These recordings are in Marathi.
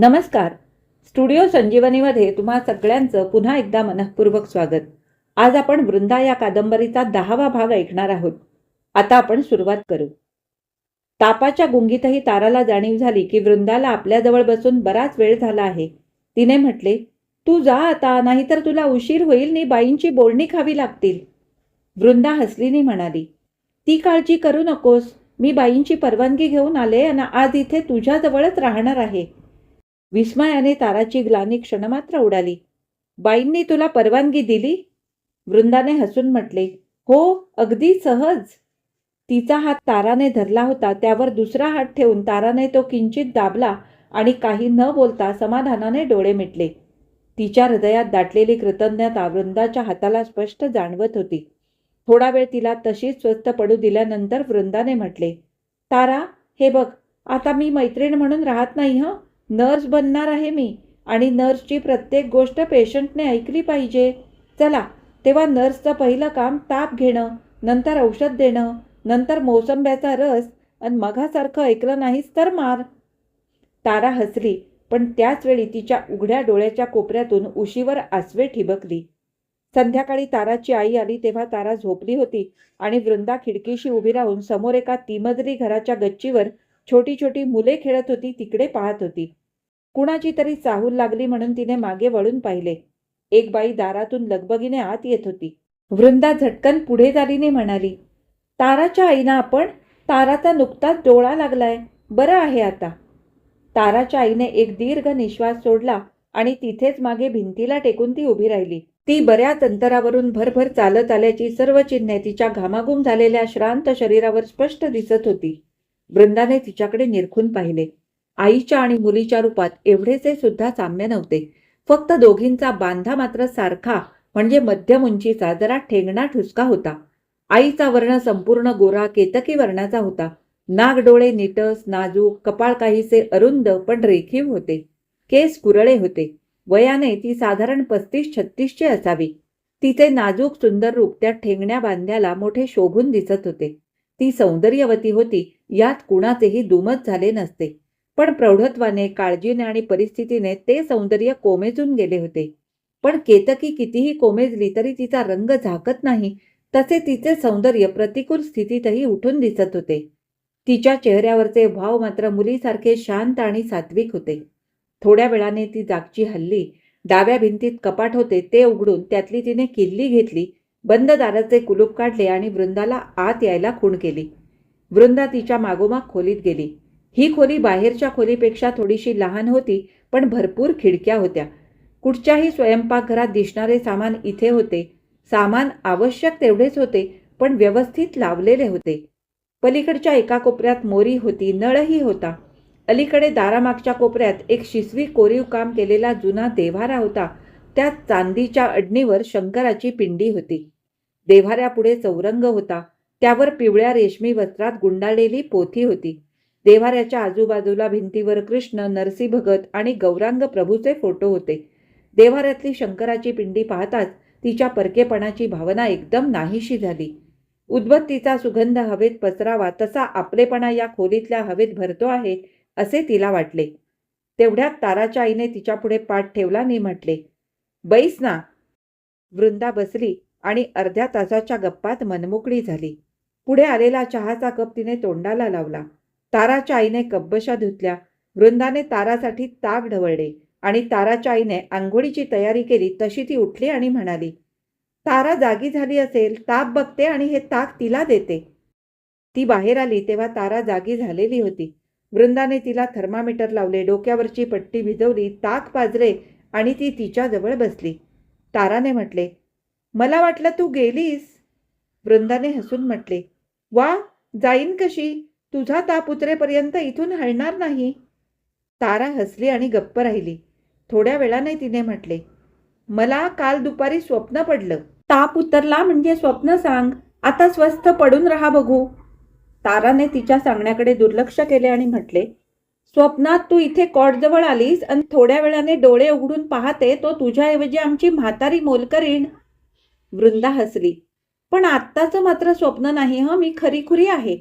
नमस्कार. स्टुडिओ संजीवनीमध्ये तुम्हा सगळ्यांचं पुन्हा एकदा मनःपूर्वक स्वागत. आज आपण वृंदा या कादंबरीचा दहावा भाग ऐकणार आहोत. आता आपण सुरुवात करू. तापाच्या गुंगीतही ताराला जाणीव झाली की वृंदाला आपल्याजवळ बसून बराच वेळ झाला आहे. तिने म्हटले तू जा आता नाहीतर तुला उशीर होईल नी बाईंची बोलणी खावी लागतील. वृंदा हसलीनी म्हणाली ती काळजी करू नकोस. मी बाईंची परवानगी घेऊन आले आणि आज इथे तुझ्याजवळच राहणार आहे. विस्मयाने ताराची ग्लानी क्षणमात्र उडाली. बाईंनी तुला परवानगी दिली? वृंदाने हसून म्हटले हो अगदी सहज. तिचा हात ताराने धरला होता त्यावर दुसरा हात ठेवून ताराने तो किंचित दाबला आणि काही न बोलता समाधानाने डोळे मिटले. तिच्या हृदयात दाटलेली कृतज्ञता वृंदाच्या हाताला स्पष्ट जाणवत होती. थोडा वेळ तिला तशीच स्वस्त पडू दिल्यानंतर वृंदाने म्हटले तारा हे बघ आता मी मैत्रीण म्हणून राहत नाही हं? नर्स बनणार आहे मी आणि नर्सची प्रत्येक गोष्ट पेशंटने ऐकली पाहिजे. चला तेव्हा नर्सचं पहिलं काम ताप घेणं नंतर औषध देणं नंतर मोसंब्याचा रस आणि मघासारखं ऐकलं नाहीस तर मार. तारा हसली पण त्याचवेळी तिच्या उघड्या डोळ्याच्या कोपऱ्यातून उशीवर आसवे ठिबकली. संध्याकाळी ताराची आई आली तेव्हा तारा झोपली होती आणि वृंदा खिडकीशी उभी राहून समोर एका तिमजरी घराच्या गच्चीवर छोटी छोटी मुले खेळत होती तिकडे पाहत होती. कुणाची तरी चाहूल लागली म्हणून तिने मागे वळून पाहिले. एक बाई दारातून लगबगीने आत येत होती. वृंदा झटकन पुढे झालीने म्हणाली ताराच्या आईना आपण ताराचा नुकताच डोळा लागलाय. बरं आहे आता. ताराच्या आईने एक दीर्घ निश्वास सोडला आणि तिथेच मागे भिंतीला टेकून ती उभी राहिली. ती बऱ्याच अंतरावरून भरभर चालत आल्याची सर्व चिन्हे तिच्या घामाघूम झालेल्या श्रांत शरीरावर स्पष्ट दिसत होती. वृंदाने तिच्याकडे निरखून पाहिले. आईच्या आणि मुलीच्या रूपात एवढेसे सुद्धा साम्य नव्हते. फक्त दोघींचा बांधा मात्र सारखा म्हणजे मध्यम उंचीचा जरा ठेंगणा ठुसका होता. आईचा वर्ण संपूर्ण गोरा केतकी वर्णाचा होता. नाग डोळे निटस नाजूक कपाळ काहीसे अरुंद पण रेखीव होते. केस कुरळे होते. वयाने ती साधारण पस्तीस छत्तीसची असावी. तिचे नाजूक सुंदर रूप त्या ठेंगण्या बांध्याला मोठे शोभून दिसत होते. ती सौंदर्यवती होती यात कुणाचेही दुमत झाले नसते. पण प्रौढत्वाने काळजीने आणि परिस्थितीने ते सौंदर्य कोमेजून गेले होते. पण केतकी कितीही कोमेजली तरी तिचा रंग झाकत नाही तसे तिचे सौंदर्य प्रतिकूल स्थितीतही उठून दिसत होते. तिच्या चेहऱ्यावरचे भाव मात्र मुलीसारखे शांत आणि सात्विक होते. थोड्या वेळाने ती जागची हल्ली डाव्या भिंतीत कपाट होते ते उघडून त्यातली तिने किल्ली घेतली बंद दाराचे कुलूप काढले आणि वृंदाला आत यायला खूण केली. वृंदा तिच्या मागोमाग खोलीत गेली. ही खोली बाहेरच्या खोलीपेक्षा थोडीशी लहान होती पण भरपूर खिडक्या होत्या. कुठच्याही स्वयंपाकघरात दिसणारे सामान इथे होते. सामान आवश्यक तेवढेच होते पण व्यवस्थित लावलेले होते. पलीकडच्या एका कोपऱ्यात मोरी होती नळही होता. अलीकडे दारामागच्या कोपऱ्यात एक शिसवी कोरीव काम केलेला जुना देव्हारा होता. त्यात चांदीच्या अडणीवर शंकराची पिंडी होती. देव्हाऱ्यापुढे चौरंग होता. त्यावर पिवळ्या रेशमी वस्त्रात गुंडाळलेली पोथी होती. देव्हाऱ्याच्या आजूबाजूला भिंतीवर कृष्ण नरसी भगत आणि गौरांग प्रभूचे फोटो होते. देव्हाऱ्यातली शंकराची पिंडी पाहताच तिच्या परकेपणाची भावना एकदम नाहीशी झाली. उद्बत्तीचा सुगंध हवेत पसरावा तसा आपलेपणा या खोलीतल्या हवेत भरतो आहे असे तिला वाटले. तेवढ्यात ताराच्या आईने तिच्यापुढे पाठ ठेवला आणि म्हटले बैस ना. वृंदा बसली आणि अर्ध्या तासाच्या गप्पात मनमोकळी झाली. पुढे आलेला चहाचा कप तिने तोंडाला लावला. ताराच्या आईने कब्बशा धुतल्या. वृंदाने तारासाठी ताक ढवळले आणि ताराच्या आईने आंघोळीची तयारी केली तशी ती उठली आणि म्हणाली तारा जागी झाली असेल ताप बघते आणि हे ताक तिला देते. ती बाहेर आली तेव्हा तारा जागी झालेली होती. वृंदाने तिला थर्मामीटर लावले डोक्यावरची पट्टी भिजवली ताक पाजले आणि ती तिच्याजवळ बसली. ताराने म्हटले मला वाटलं तू गेलीस. वृंदाने हसून म्हटले वा जाईन कशी? तुझा ताप उतरेपर्यंत इथून हलणार नाही. तारा हसली आणि गप्प राहिली. थोड्या वेळाने तिने म्हटले मला काल दुपारी स्वप्न पडलं. ताप उतरला म्हणजे स्वप्न सांग. आता स्वस्थ पडून राहा बघू. ताराने तिच्या सांगण्याकडे दुर्लक्ष केले आणि म्हटले स्वप्नात तू इथे कॉटजवळ आलीस आणि थोड्या वेळाने डोळे उघडून पाहते तो तुझ्याऐवजी आमची म्हातारी मोलकरीण. वृंदा हसली पण आत्ताचं मात्र स्वप्न नाही हं मी खरीखुरी आहे.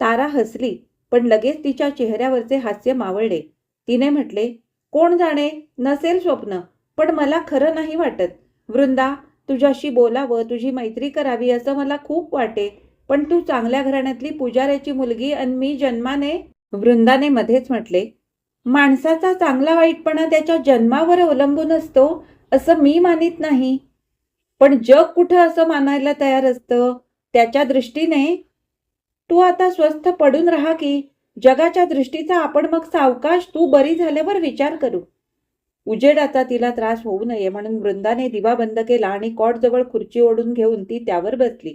तारा हसली पण लगेच तिच्या चेहऱ्यावरचे हास्य मावळले. तिने म्हटले कोण जाणे? नसेल स्वप्न पण मला खरं नाही वाटत. वृंदा तुझ्याशी बोलावं तुझी मैत्री करावी असं मला खूप वाटे पण तू चांगल्या घराण्यातली पुजाऱ्याची मुलगी आणि मी जन्माने वृंदाने मध्येच म्हटले माणसाचा चांगला वाईटपणा त्याच्या जन्मावर अवलंबून असतो असं मी मानित नाही. पण जग कुठं असं मानायला तयार असतं? त्याच्या दृष्टीने तू आता स्वस्थ पडून राहा की. जगाच्या दृष्टीचा आपण मग सावकाश तू बरी झाल्यावर विचार करू. उजेडाचा तिला त्रास होऊ नये म्हणून वृंदाने दिवा बंद केला आणि कॉटजवळ खुर्ची ओढून घेऊन ती त्यावर बसली.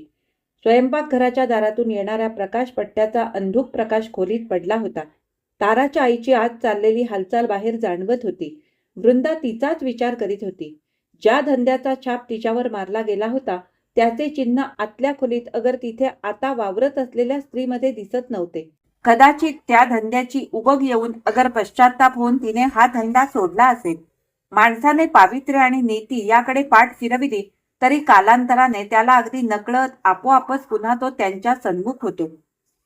स्वयंपाकघराच्या दारातून येणाऱ्या प्रकाशपट्ट्याचा अंधुक प्रकाश खोलीत पडला होता. ताराच्या आईची आज चाललेली हालचाल बाहेर जाणवत होती. वृंदा तिचाच विचार करीत होती. ज्या धंद्याचा छाप तिच्यावर मारला गेला होता त्याचे चिन्ह आतल्या खोलीत अगर तिथे आता वावरत असलेल्या स्त्रीमध्ये दिसत नव्हते. कदाचित त्या धंद्याची उबग येऊन अगर पश्चाताप होऊन तिने हा धंदा सोडला असेल. माणसाने पावित्र्य आणि नीती याकडे पाठ फिरविली तरी कालांतराने त्याला अगदी नकळत आपोआपच पुन्हा तो त्यांच्या सन्मुख होतो.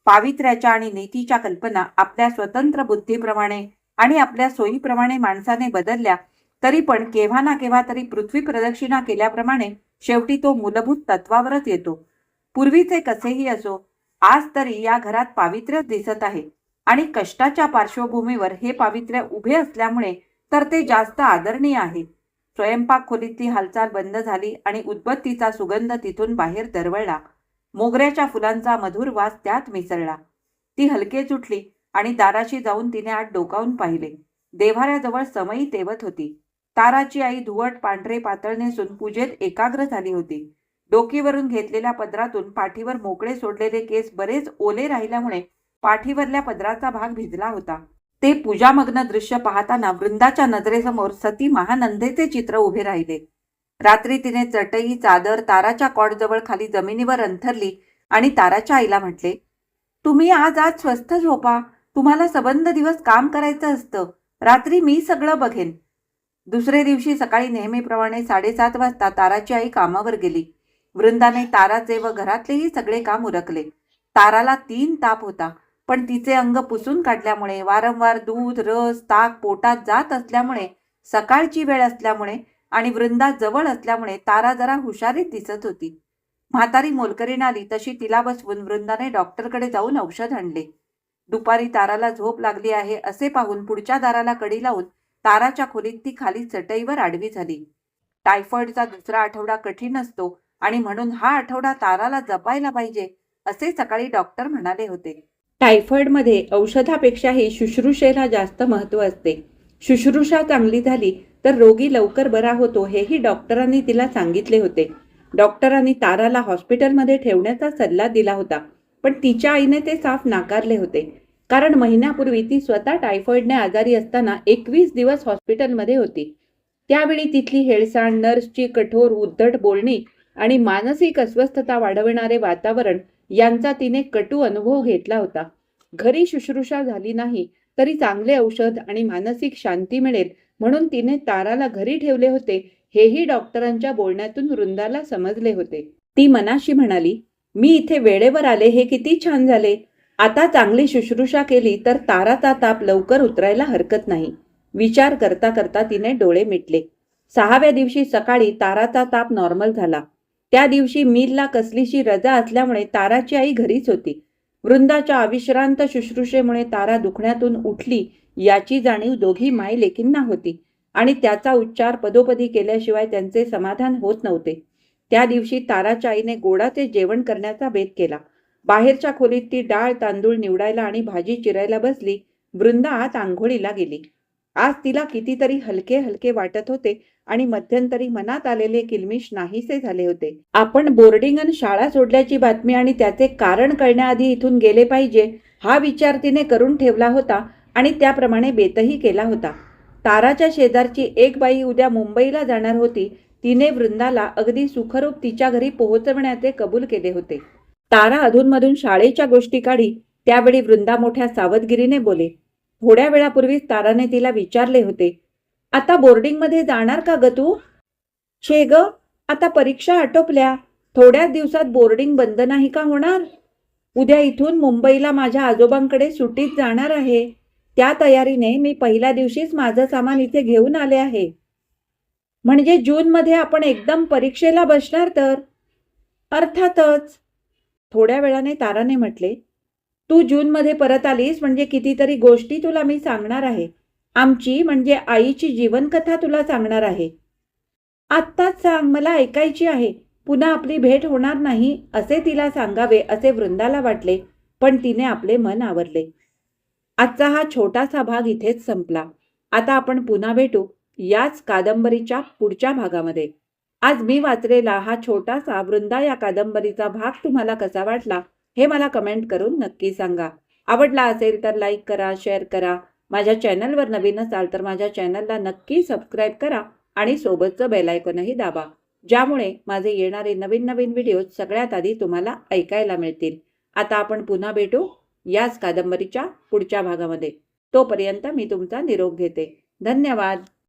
पावित्र्याच्या आणि नीतीच्या कल्पना आपल्या स्वतंत्र बुद्धीप्रमाणे आणि आपल्या सोयीप्रमाणे माणसाने बदलल्या तरी पण केव्हा ना केव्हा तरी पृथ्वी प्रदक्षिणा केल्याप्रमाणे शेवटी तो मूलभूत तत्वावरच येतो. पूर्वीचे कसेही असो आज तरी या घरात पावित्र्य दिसत आहे आणि कष्टाच्या पार्श्वभूमीवर हे पावित्र्य उभे असल्यामुळे तर ते जास्त आदरणीय आहे. स्वयंपाक खोलीतली हालचाल बंद झाली आणि उदबत्तीचा सुगंध तिथून बाहेर दरवळला मोगऱ्याच्या फुलांचा मधुर वास त्यात मिसळला. ती हलके उठली आणि दाराशी जाऊन तिने आत डोकावून पाहिले. देव्हाऱ्याजवळ समयी तेवत होती. ताराची आई धुवट पांढरे पातळ नेसून पूजेत एकाग्र झाली होती. डोकीवरून घेतलेल्या पदरातून पाठीवर मोकळे सोडलेले केस बरेच ओले राहिल्यामुळे पाठीवरल्या पदराचा भाग भिजला होता. ते पूजामग्न दृश्य पाहताना वृंदाच्या नजरेसमोर सती महानंदेचे चित्र उभे राहिले. रात्री तिने चटई चादर ताराच्या कॉटजवळ खाली जमिनीवर अंथरली आणि ताराच्या आईला म्हटले तुम्ही आज आज स्वस्थ झोपा. तुम्हाला सबंध दिवस काम करायचं असतं. रात्री मी सगळं बघेन. दुसरे दिवशी सकाळी नेहमीप्रमाणे साडेसात वाजता ताराची आई कामावर गेली. वृंदाने ताराचे व घरातलेही सगळे काम उरकले. ताराला तीन ताप होता पण तिचे अंग पुसून काढल्यामुळे वारंवार दूध रस ताक पोटात जात असल्यामुळे सकाळची वेळ असल्यामुळे आणि वृंदा जवळ असल्यामुळे तारा जरा हुशारीत दिसत होती. म्हातारी मोलकरीण आली तशी तिला बसवून वृंदाने डॉक्टरकडे जाऊन औषध आणले. दुपारी ताराला झोप लागली आहे असे पाहून पुढच्या दाराला कडी लावून ताराच्या खोलीत ती खाली चटईवर आडवी झाली. टायफॉइडचा दुसरा आठवडा कठीण असतो आणि म्हणून हा आठवडा ताराला जपायला पाहिजे असे सकाळी डॉक्टर म्हणाले होते. टायफॉइडमध्ये औषधापेक्षाही शुश्रूषेला जास्त महत्त्व असते. शुश्रूषा चांगली झाली तर रोगी लवकर बरा होतो हेही डॉक्टरांनी तिला सांगितले होते. डॉक्टरांनी ताराला हॉस्पिटलमध्ये ठेवण्याचा सल्ला दिला होता पण तिच्या आईने ते साफ नाकारले होते. कारण महिन्यापूर्वी ती स्वतः टायफॉइडने आजारी असताना एकवीस दिवस हॉस्पिटलमध्ये होती. त्यावेळी तिथली हेळसाण नर्सची कठोर उद्धट बोलणी आणि मानसिक अस्वस्थता वाढवणारे वातावरण यांचा तिने कटू अनुभव घेतला होता. घरी शुश्रूषा झाली नाही तरी चांगले औषध आणि मानसिक शांती मिळेल म्हणून तिने ताराला घरी ठेवले होते हेही डॉक्टरांच्या बोलण्यातून वृंदाला समजले होते. ती मनाशी म्हणाली मी इथे वेळेवर आले हे किती छान झाले. आता चांगली शुश्रूषा केली तर ताराचा ताप लवकर उतरायला हरकत नाही. विचार करता करता तिने डोळे मिटले. सहाव्या दिवशी सकाळी ताराचा ताप नॉर्मल झाला. त्या दिवशी मीलला कसलीशी रजा असल्यामुळे ताराची आई घरीच होती. वृंदाच्या अविश्रांत शुश्रूषेमुळे तारा दुखण्यातून उठली याची जाणीव दोघी माय लेकींना होती आणि त्याचा उच्चार पदोपदी केल्याशिवाय त्यांचे समाधान होत नव्हते. त्या दिवशी ताराच्या आईने गोडाचे जेवण करण्याचा बेत केला. बाहेरच्या खोलीत ती डाळ तांदूळ निवडायला आणि भाजी चिरायला बसली वृंदा आत आंघोळीला गेली. आज तिला कितीतरी हलके हलके वाटत होते आणि मध्यंतरी मनात आलेले किलमिश नाहीसे झाले होते. आपण बोर्डिंग शाळा सोडल्याची बातमी आणि त्याचे कारण कळण्याआधी इथून गेले पाहिजे हा विचार तिने करून ठेवला होता आणि त्याप्रमाणे बेतही केला होता. ताराच्या शेजारची एक बाई उद्या मुंबईला जाणार होती तिने वृंदाला अगदी सुखरूप तिच्या घरी पोहोचवण्याचे कबूल केले होते. तारा अधूनमधून शाळेच्या गोष्टी काढी त्यावेळी वृंदा मोठ्या सावधगिरीने बोले थोड्या वेळापूर्वीच ताराने तिला विचारले होते. आता बोर्डिंगमध्ये जाणार का ग तू? छे ग आता परीक्षा आटोपल्या. थोड्याच दिवसात बोर्डिंग बंद नाही का होणार? उद्या इथून मुंबईला माझ्या आजोबांकडे सुट्टीत जाणार आहे. त्या तयारीने मी पहिल्या दिवशीच माझं सामान इथे घेऊन आले आहे. म्हणजे जूनमध्ये आपण एकदम परीक्षेला बसणार तर? अर्थातच थोड्या वेळाने ताराने म्हटले तू जूनमध्ये परत आलीस म्हणजे कितीतरी गोष्टी तुला मी सांगणार आहे. आमची म्हणजे आईची जीवनकथा तुला सांगणार आहे. आत्ताच सांग मला ऐकायची आहे. पुन्हा आपली भेट होणार नाही असे तिला सांगावे असे वृंदाला वाटले पण तिने आपले मन आवरले. आजचा हा छोटासा भाग इथेच संपला. आता आपण पुन्हा भेटू याच कादंबरीच्या पुढच्या भागामध्ये. आज मी वाचलेला हा छोटासा वृंदा या कादंबरीचा भाग तुम्हाला कसा वाटला हे मला कमेंट करून नक्की सांगा. आवडला असेल तर लाईक करा शेअर करा. माझ्या चॅनलवर नवीन असाल तर माझ्या चॅनलला नक्की सबस्क्राईब करा आणि सोबतचं बेलायकॉनही दाबा ज्यामुळे माझे येणारे नवीन नवीन व्हिडिओ सगळ्यात आधी तुम्हाला ऐकायला मिळतील. आता आपण पुन्हा भेटू याच कादंबरीच्या पुढच्या भागामध्ये. तोपर्यंत मी तुमचा निरोप घेते. धन्यवाद!